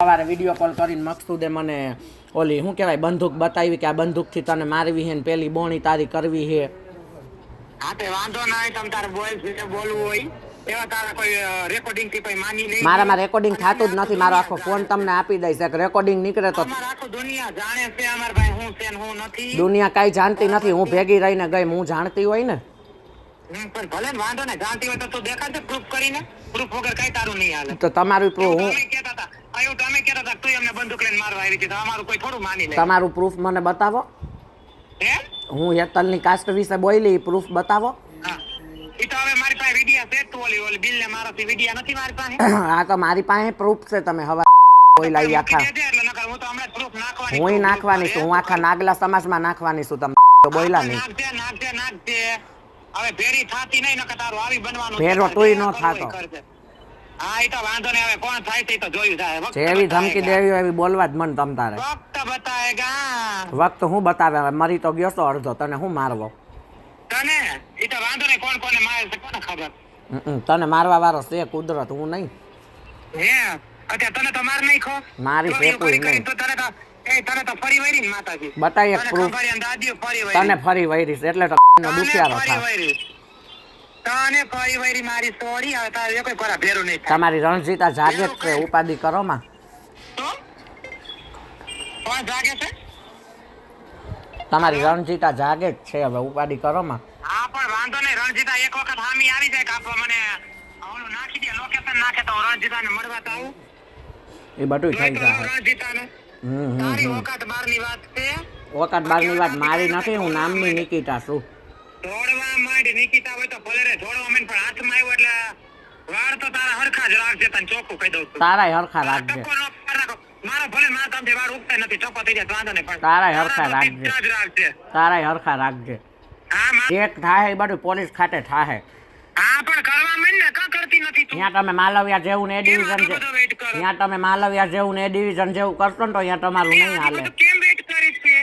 સવારે video call કરીને મકસૂદે મને ઓલી શું કહેવાય બંદૂક બતાવી કે આ બંદૂકથી તને મારવી છે ને પેલી બોણી તારી કરવી છે મારામાં રેકોર્ડિંગ થતું જ નથી મારો આખો ફોન તમને આપી દઈશ. એક રેકોર્ડિંગ નીકળે તો દુનિયા કાંઈ જાણતી નથી હું ભેગી રહીને ગઈ હું જાણતી હોય ને. ભલે વાંધો ને જાણતી હોય તો દેખાડજે પ્રૂફ કરીને. પ્રૂફ વગર કઈ તારું નહીં હાલે. તો તમારું પ્રૂફ હું તમે કહેતા હતા આ એવું તમે કહેતા હતા તું અમને બંદૂક લઈને મારવા આવી હતી અમારું કોઈ થોડું માની લે. તમારું પ્રૂફ મને બતાવો. હે? હું હેતલની કાસ્ટ વિશે બોલી પ્રૂફ બતાવો. હા. તો હવે મારી પાસે વિડિયા છે તું ઓલી ઓલી બિલ ને મારાથી વિડિયા નથી મારી પાસે. આ તો મારી પાસે પ્રૂફ છે તમે હવે કોઈ આખા. હું નાખવાની છું. હું આખા નાગલા સમાજમાં નાખવાની છું તમે તો બોયલા નહીં. નાખજે નાખજે હવે ભેરી થાતી નહીં નકર તારું આવી બનવાનું ભેરો તોય નો થાતો. કરજે. હા એ તો વાંધો નહીં હવે કોણ થાય તે તો જોયું જાય વક્ત જેવી ધમકી દેવી હોય એવી બોલવા જ મન તમ તારે. વક્ત બતાવેગા વક્ત હું બતાવે હવે મરી તો ગયો છો અડધો તને હું મારવો? તને? એ તો વાંધો નહીં કોણ કોને મારે છે કોને ખબર? તને મારવા વાળો છે કુદરત હું નહીં. હે? અત્યારે તને તો માર નહીં ખો મારી નહીં. તો તને તો એ તને તો ફરી વળી માતાજી. બતાવી એક ફરી તને ફરી વૈરીશ એટલે તો દુખિયારો થાય. તને ફરી વળી મારી સોરી હવે તારે કોઈ કોરા ભેરું નહીં તમારી રણજીતા જાગે જ છે ઉપાધિ કરો માં કોણ જાગે છે? તમારી રણજીતા જાગે જ છે હવે ઉપાધિ કરો માં હા પણ વાંધો નહીં રણજીતા એક વખત હામી આવી જાય કાપો મને ઓલું નાખી દે લોકેશન નાખે તો રણજીતા રણજીતાને મળવા તો આવું એ બધું થઈ જાય રણજીતાને. હમ હમ ઓકાત બારની વાત છે. ઓકાત બારની વાત મારી નથી હું નામની નિકિતા છું. દોડવા માંડ હોય તો ભલે રે દોડવા અમે પણ હાથમાં આવ્યો એટલે વાળ તો તારા હરખા જ રાખજે તને ચોખ્ખું કહી દઉં છું. તારાય હરખા રાખજે. મારો ભલે મારા તામથી વાળ ઉગતા નથી ચોખ્ખો થઈ જાય વાંધો નહીં પણ તારા હરખા રાખજે. તારાય હરખા રાખજે. એક થાય એ બધું પોલીસ ખાતે થાય હા પણ કરવા માંડ ને કા કરતી નથી ત્યાં તમે માલવિયા જેવું ને એ ડિવિઝન? ત્યાં તમે માલવિયા જેવું ને એ ડિવિઝન જેવું કરશો ને તો અહીંયા તમારું નહીં હાલે બધું કેમ wait કરીશ છે?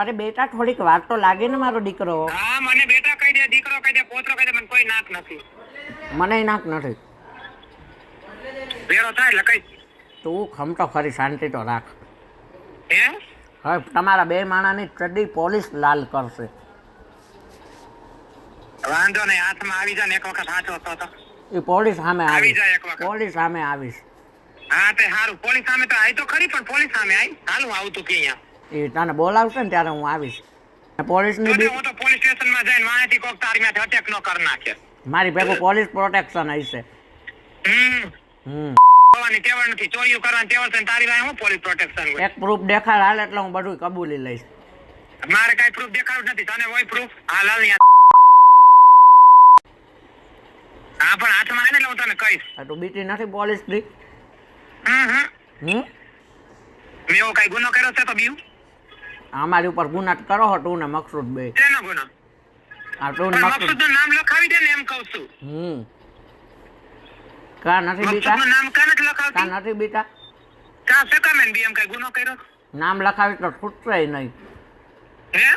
અરે બેટા થોડીક વાર તો લાગે ને મારો દીકરો. હા મને બેટા કહી દે દીકરો કહી દે પોતરો કહી દે મને કોઈ નાક નથી. મને નાક નથી. ભેળો થાય એટલે કઈ તું ખમતો ખરી શાંતિ તો રાખ. હે? હવે તમારા બે માણાની ચડ્ડી પોલીસ લાલ કરશે. વાંધો નહીં હાથમાં આવી જાય ને એક વખત હાથો તો એ પોલીસ સામે આવી જાય એક વખત. પોલીસ સામે આવીશ. હા તે સારું પોલીસ સામે તો આવી તો ખરી પણ પોલીસ સામે આઈ હાલું આવતું કે અહીંયા. એ તને બોલાવશે ને ત્યારે હું આવીશ. પોલીસની બી હું તો પોલીસ સ્ટેશનમાં જઈને વાંચી કોક તારી મેં અટેક ન કર નાખે. મારી ભેગું પોલીસ પ્રોટેક્શન હશે. હમ. હમ. હોવાની ટેવડ નથી ચોરીઓ કરવાની ટેવર છે ને તારી પાસે હું પોલીસ પ્રોટેક્શન એક પ્રૂફ દેખાડ હાલ એટલે હું બધું કબૂલી લઈશ. મારે કઈ પ્રૂફ દેખાડવું નથી તને હોય પ્રૂફ હાલ હાલની હા પણ હાથમાં આવે ને એટલે હું તને કહીશ. તું બીટી નથી પોલીસની. હમ હમ. હમ? મેં એવો કઈ ગુનો કર્યો છે તો બીજું અમારી ઉપર ગુના કરો હો તું ને મકસૂદ બે. ગુનો. આ તું મકસૂદ નામ લખાવી દે ને એમ કહું છું. હમ. કા નથી બીટા નામ કા નથી કા લખાવતી નથી બીટા કાં સેકામેન બી એમ કઈ ગુનો કર્યો? નામ લખાવી તો છૂટશે નહીં. હે?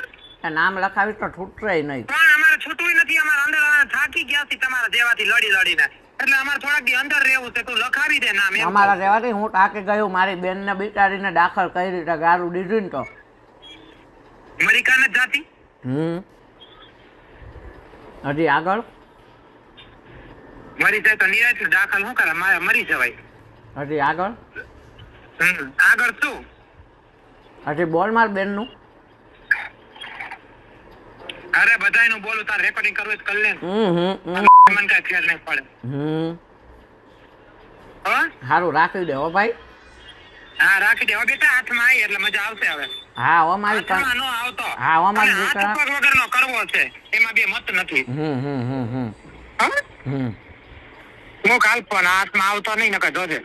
નામ લખાવી તો છૂટશે નહીં. પણ અમારે છૂટવું નથી અમારે અંદર થાકી ગયા છે તમારા જેવાથી લડી લડીને. એટલે અમારે થોડાક અંદર રહેવું છે તું લખાવી દે નામ અમારા રહેવાથી હું થાકી ગયો મારી બેનને બિચારીને દાખલ કરી રીતે ગારું દીધું ને તો. અમેરિકા નથી જાતી? હમ. હજી આગળ? મરી જાય તો નિરાશ દાખલ શું કરે? મારે મરી જવાય. હજી આગળ? હમ આગળ શું? હજી બોલ માર બેનનું. અરે બધાયનું બોલું તાર રેકોર્ડિંગ કરવું કર લે ને. હમ હમ હમ. મને કઈ ફેર નહીં પડે. હમ. સારું રાખી દે હો ભાઈ. હા રાખી દે. હો બેટા હાથમાં આવી એટલે મજા આવશે હવે. હા હો મારી નો હા, હો મારી દીકરા. પગ વગરનો કરવો છે એમાં બે મત નથી. હમ હમ હમ હમ. હમ. હું કાલ પણ હાથમાં આવતો નહીં નકર જોજે.